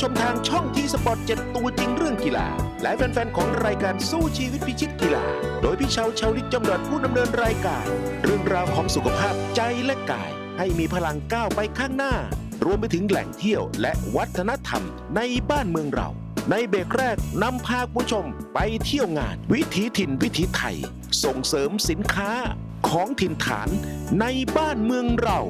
ชมทางช่องทีสปอร์ตเจ็ดตัวจริงเรื่องกีฬา และแฟน ๆ ของรายการสู้ชีวิตพิชิตกีฬา โดยพี่เชาชาวลิตจำรัดผู้ดำเนินรายการ เรื่องราวของสุขภาพใจและกาย ให้มีพลังก้าวไปข้างหน้า รวมไปถึงแหล่งเที่ยวและวัฒนธรรมในบ้านเมืองเรา ในเบรกแรกนำพาคุณผู้ชมไปเที่ยวงาน วิถีถิ่นวิถีไทย ส่งเสริมสินค้าของถิ่นฐานในบ้านเมืองเรา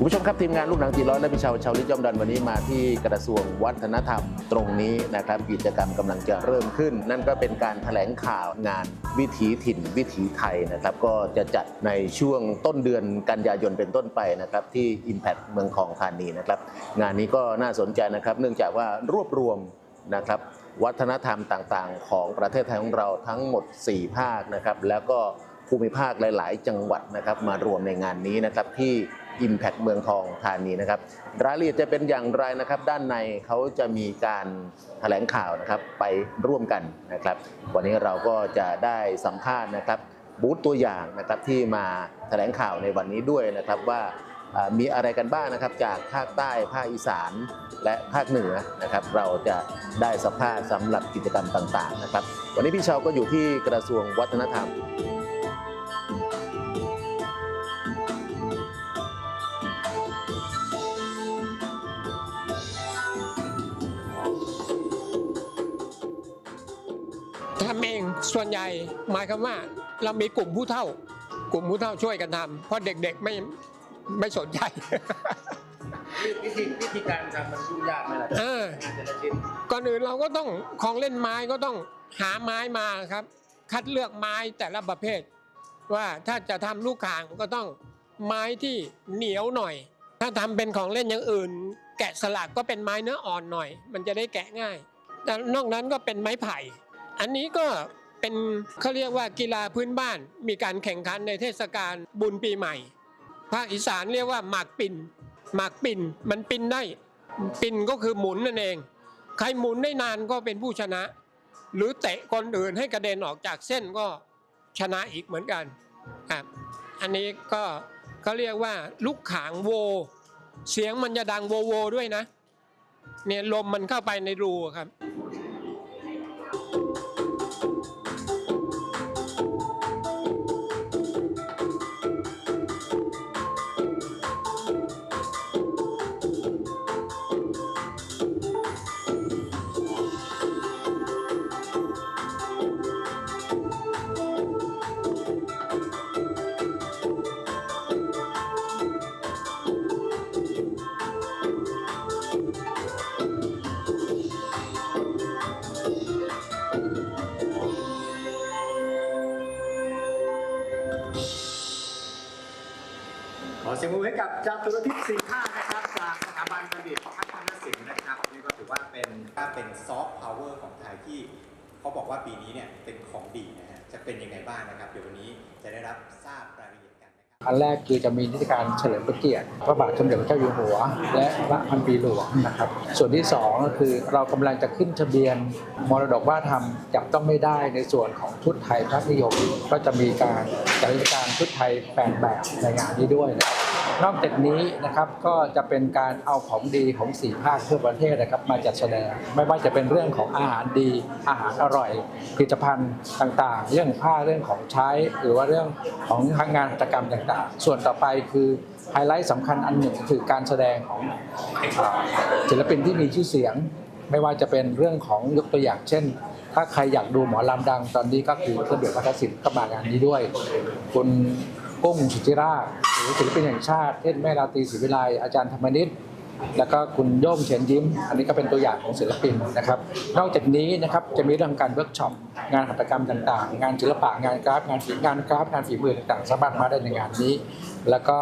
คุณผู้ชมครับทีมงานลูกหนังตีร้อยและพี่ชาวชาวลิจอมดันวันนี้มาที่กระทรวงวัฒนธรรมตรงนี้นะครับกิจกรรมกำลังจะเริ่มขึ้น นั่นก็เป็นการแถลงข่าวงานวิถีถิ่นวิถีไทยนะครับก็จะจัดในช่วงต้นเดือนกันยายนเป็นต้นไปนะครับที่ Impact เมืองทองธานีนะครับงานนี้ก็น่าสนใจนะครับ เนื่องจากว่ารวบรวมนะครับวัฒนธรรมต่างๆ ของประเทศไทยของเราทั้งหมด 4 ภาคนะครับแล้วก็ภูมิภาคหลาย ๆ จังหวัดนะครับมารวมในงานนี้นะครับที่ Impact เมืองทองธานีนะครับรายละเอียดจะเป็นอย่างไรนะครับ ด้านในเขาจะมีการแถลงข่าวนะครับไปร่วมกันนะครับ วันนี้เราก็จะได้สัมภาษณ์นะครับบูธตัวอย่างนะครับที่มาแถลงข่าวในวันนี้ด้วยนะครับว่าอ่ามีอะไรกันบ้างนะครับจากภาคใต้ภาคอีสานและภาคเหนือนะครับ เราจะได้สัมภาษณ์สำหรับกิจกรรมต่างๆนะครับ วันนี้พี่เชาก็อยู่ที่กระทรวงวัฒนธรรม ทำเองส่วนใหญ่หมายความว่าเรามีกลุ่มผู้เฒ่า กลุ่มผู้เฒ่าช่วยกันทำเพราะเด็กๆไม่ไม่สนใจวิธีวิธีการทำมันยุ่งยากไหมล่ะเออแต่ละชิ้นก่อนอื่นเราก็ต้องของเล่นไม้ก็ต้องหาไม้มาครับ คัดเลือกไม้แต่ละประเภท ว่าถ้าจะทำลูกข่างก็ต้องไม้ที่เหนียวหน่อย ถ้าทำเป็นของเล่นอย่างอื่น แกะสลักก็เป็นไม้เนื้ออ่อนหน่อย มันจะได้แกะง่าย แต่นอกนั้นก็เป็นไม้ไผ่ อันนี้ก็เป็นเขาเรียกว่ากีฬาพื้นบ้าน มีการแข่งขันในเทศกาลบุญปีใหม่ ภาคอีสานเรียกว่าหมากปิ่นหมากปิ่นมันปิ่นได้ปิ่นก็คือหมุนนั่นเอง ใครหมุนได้นานก็เป็นผู้ชนะ หรือเตะคนอื่นให้กระเด็นออกจากเส้นก็ชนะอีกเหมือนกันครับอันนี้ก็เขาเรียกว่าลูกขางโว เสียงมันจะดังโวโวด้วยนะเนี่ยลมมันเข้าไปในรูครับ ยงปรบมือให้กับจาตุรทิพย์สีข้านะครับจากสถาบันบัณฑิตพัฒนศิลป์นะครับนี่ก็ถือว่าเป็นถ้าเป็นซอฟต์พาวเวอร์ของไทยที่เขาบอกว่าปีนี้เนี่ยเป็นของดีนะฮะจะเป็นยังไงบ้างนะครับ เดี๋ยววันนี้จะได้รับทราบรายละเอียดกันนะครับอันแรกคือจะมีนิทรรศการเฉลิมพระเกียรติพระบาทสมเด็จพระเจ้าอยู่หัว และพระพันปีหลวงนะครับ ส่วนที่สองก็คือเรากำลังจะขึ้นทะเบียนมรดกว่าทำจับต้องไม่ได้ในส่วนของชุดไทยพระนิยมก็จะมีการจัดกิจการชุดไทยแปดแบบในงานนี้ด้วยนะครับ นอกจากนี้นะครับก็จะเป็นการเอาของดีของสี่ภาคทั่วประเทศนะครับ มาจัดแสดงไม่ว่าจะเป็นเรื่องของอาหารดีอาหารอร่อยผลิตภัณฑ์ต่างๆ เรื่องผ้าเรื่องของใช้ หรือว่าเรื่องของงานหัตถกรรมต่าง ๆ ส่วนต่อไปคือไฮไลท์สำคัญอันหนึ่งคือการแสดงของศิลปินที่มีชื่อเสียง ไม่ว่าจะเป็นเรื่องของยกตัวอย่างเช่นถ้าใครอยากดูหมอลำดังตอนนี้ก็คือระเบียบวัฒนศิลป์ก็มางานนี้ด้วย คุณกุ้งสุจิราช ศิลปินแห่งชาติเช่นแม่ราตรีศรีวิไลอาจารย์ธรรมนิตแล้วก็คุณโย่งเฉินยิ้ม อันนี้ก็เป็นตัวอย่างของศิลปินนะครับ นอกจากนี้นะครับจะมีเรื่องการเวิร์กช็อปงานหัตถกรรมต่างๆ งานศิลปะงานกราฟงานฝีงานกราฟงานฝีมือต่างๆ สามารถมาได้ในงานนี้ แล้วก็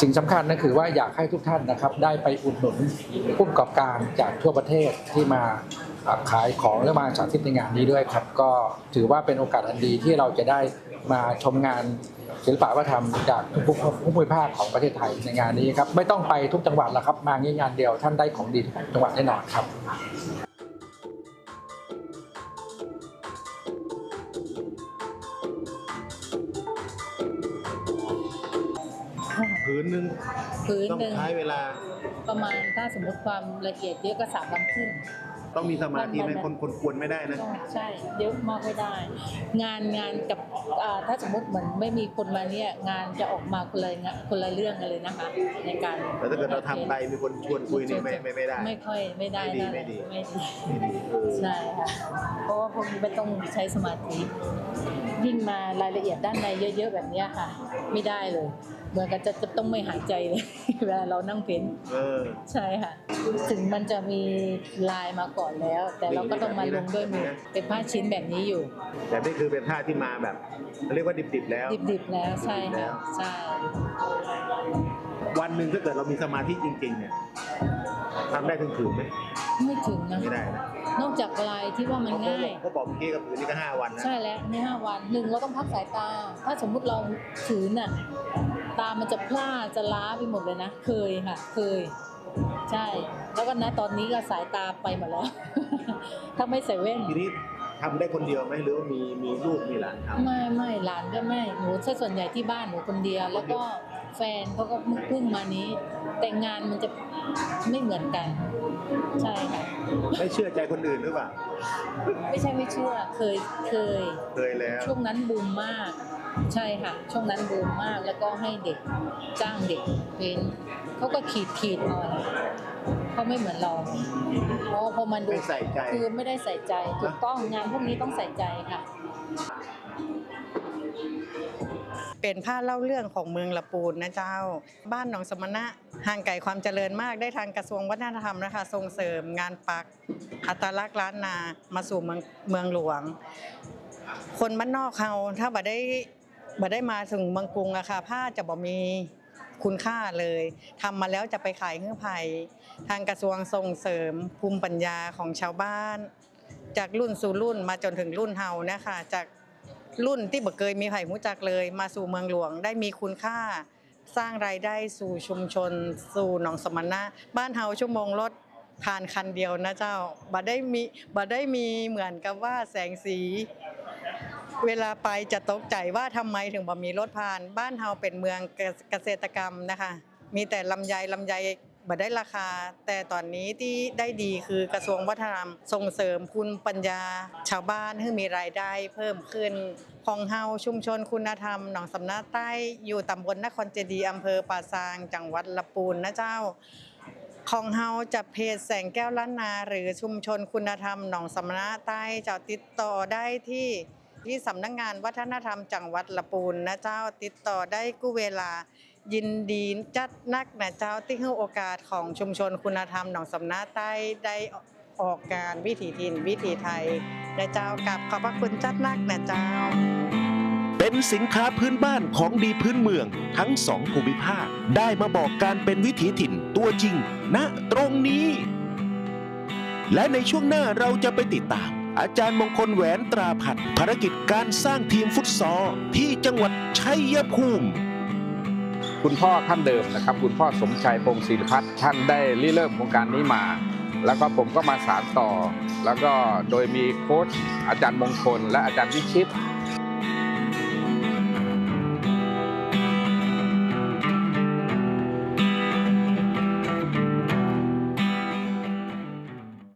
สิ่งสำคัญนั่นคือว่าอยากให้ทุกท่านนะครับได้ไปอุดหนุนผู้ประกอบการจากทั่วประเทศที่มาขายของและมาสาธิตในงานนี้ด้วยครับ ก็ถือว่าเป็นโอกาสอันดีที่เราจะได้มาชมงาน ศิลปะวัฒนธรรมจากทุกภูมิภาคของประเทศไทยในงานนี้ครับไม่ต้องไปทุกจังหวัดแล้วครับ มางี้งานเดียวท่านได้ของดีทุกจังหวัดแน่นอนครับผืนหนึ่งพื้นต้องหนึ่งใช้เวลา ประมาณถ้าสมมติความละเอียดเยอะก็สามวันขึ้น ต้องมีสมาธิไหมมันคนคนควรไม่ได้นะต้องใช่เยอะมากไม่ได้ งานงานกับอ่าถ้าสมมติเหมือนไม่มีคนมาเนี่ยงานจะออกมาคนละงานคนละเรื่องกันเลยนะคะ ในการแต่ถ้าเกิดเราทำไปมีคนชวนคุยนี่ไม่ไม่ไม่ได้ ไม่ค่อยไม่ได้ไม่ดีนะไม่ดีไม่ดี ไม่ดีเออใช่ค่ะเพราะว่าพวกนี้ไม่ต้องใช้สมาธิยิ่งมารายละเอียดด้านในเยอะ ๆ แบบเนี้ยค่ะ ไม่ได้เลย เหมือนกับจะจะต้องไม่หายใจเลย เวลาเรานั่งเพ้นท์เออ ใช่ค่ะ ถึงมันจะมีลายมาก่อนแล้ว แต่เราก็ต้องมาลงด้วยมือเป็นผ้าชิ้นแบบนี้อยู่ แต่นี่คือเป็นผ้าที่มาแบบเรียกว่าดิบๆแล้ว ดิบๆแล้วใช่ค่ะใช่ วันหนึ่งถ้าเกิดเรามีสมาธิจริง ๆ เนี่ยทำได้ถึงผืนไหมไม่ถึงนะไม่ได้นะนอกจากลายที่ว่ามันง่ายเขาบอกเมื่อกี้กับผืนนี่ก็ห้าวันนะใช่แล้วในห้าวันหนึ่งเราต้องพักสายตา ถ้าสมมุติเราถือน่ะ ตามันจะพร่าจะล้าไปหมดเลยนะ เคยค่ะ เคย ใช่ แล้วก็นะตอนนี้ก็สายตาไปหมดแล้ว ถ้าไม่ใส่แว่น ทีนี้ทำได้คนเดียวไหมหรือว่ามีมีลูกมีหลานทำ ไม่ไม่หลานก็ไม่หนูใช่ส่วนใหญ่ที่บ้านหนูคนเดียว แล้วก็แฟนเขาก็เพิ่งเพิ่งมานี้ แต่งานมันจะไม่เหมือนกัน ใช่ค่ะไม่เชื่อใจคนอื่นหรือเปล่าไม่ใช่ไม่เชื่อเคยเคย เคยแล้ว ช่วงนั้นบูมมาก ใช่ค่ะ ช่วงนั้นบูมมากแล้วก็ให้เด็กจ้างเด็กเป็นเขาก็ขีดขีดหน่อยเขาไม่เหมือนเราเพราะว่าพอมันดูไม่ใส่ใจ คือไม่ได้ใส่ใจถูกต้องงานพวกนี้ต้องใส่ใจค่ะ เป็นผ้าเล่าเรื่องของเมืองละปูนนะเจ้า บ้านหนองสมณะห่างไกลความเจริญมากได้ทางกระทรวงวัฒนธรรมนะคะ ส่งเสริมงานปัก อัตลักษณ์ล้านนามาสู่เมืองเมืองหลวง คนบ้านนอกเขาถ้าบ่ได้บ่ได้มาถึงเมืองกรุงอะค่ะผ้าจะบ่มีคุณค่าเลยทำมาแล้วจะไปขายเฮือไผ่ทางกระทรวงส่งเสริมภูมิปัญญาของชาวบ้าน จากรุ่นสู่รุ่นมาจนถึงรุ่นเฮานะคะจาก รุ่นที่บ่เคยมีไผ่หูจักเลย มาสู่เมืองหลวงได้มีคุณค่า สร้างรายได้สู่ชุมชน สู่หนองสมณะบ้านเฮาชั่วโมงรถผ่านคันเดียวนะเจ้าบ่ได้มีบ่ได้มีเหมือนกับว่าแสงสี เวลาไปจะตกใจว่าทำไมถึงบ่มีรถผ่าน บ้านเฮาเป็นเมืองเกษตรกรรมนะคะ มีแต่ลำไยลำไย บ่ได้ราคา แต่ตอนนี้ที่ได้ดีคือกระทรวงวัฒนธรรมส่งเสริมคุณปัญญา ชาวบ้านให้มีรายได้เพิ่มขึ้นของเฮาชุมชนคุณธรรมหนองสำนักใต้อยู่ตำบลนครเจดีอำเภอป่าซาง จังหวัดละปูนนะเจ้าของเฮาจะเพจแสงแก้วล้านนา หรือชุมชนคุณธรรมหนองสำนักใต้จะติดต่อได้ที่ที่สำนักงานวัฒนธรรมจังหวัดละปูนนะเจ้าติดต่อได้กู้เวลา ยินดีจัดนักนะเจ้าที่ให้โอกาสของชุมชนคุณธรรมหนองสำนักใต้ได้ออกงานวิถีถิ่นวิถีไทยนะเจ้ากับขอบพระคุณจัดนักนะเจ้า เป็นสินค้าพื้นบ้านของดีพื้นเมืองทั้งสองภูมิภาค ได้มาบอกการเป็นวิถีถิ่นตัวจริงณตรงนี้ และในช่วงหน้าเราจะไปติดตามอาจารย์มงคลแหวนตราพันธ์ภารกิจการสร้างทีมฟุตซอลที่จังหวัดชัยภูมิ คุณพ่อท่านเดิมนะครับ คุณพ่อสมชัยพงศ์ศิริพัฒน์ท่านได้ริเริ่มโครงการนี้มา แล้วก็ผมก็มาสานต่อ แล้วก็โดยมีโค้ชอาจารย์มงคล และอาจารย์วิชิต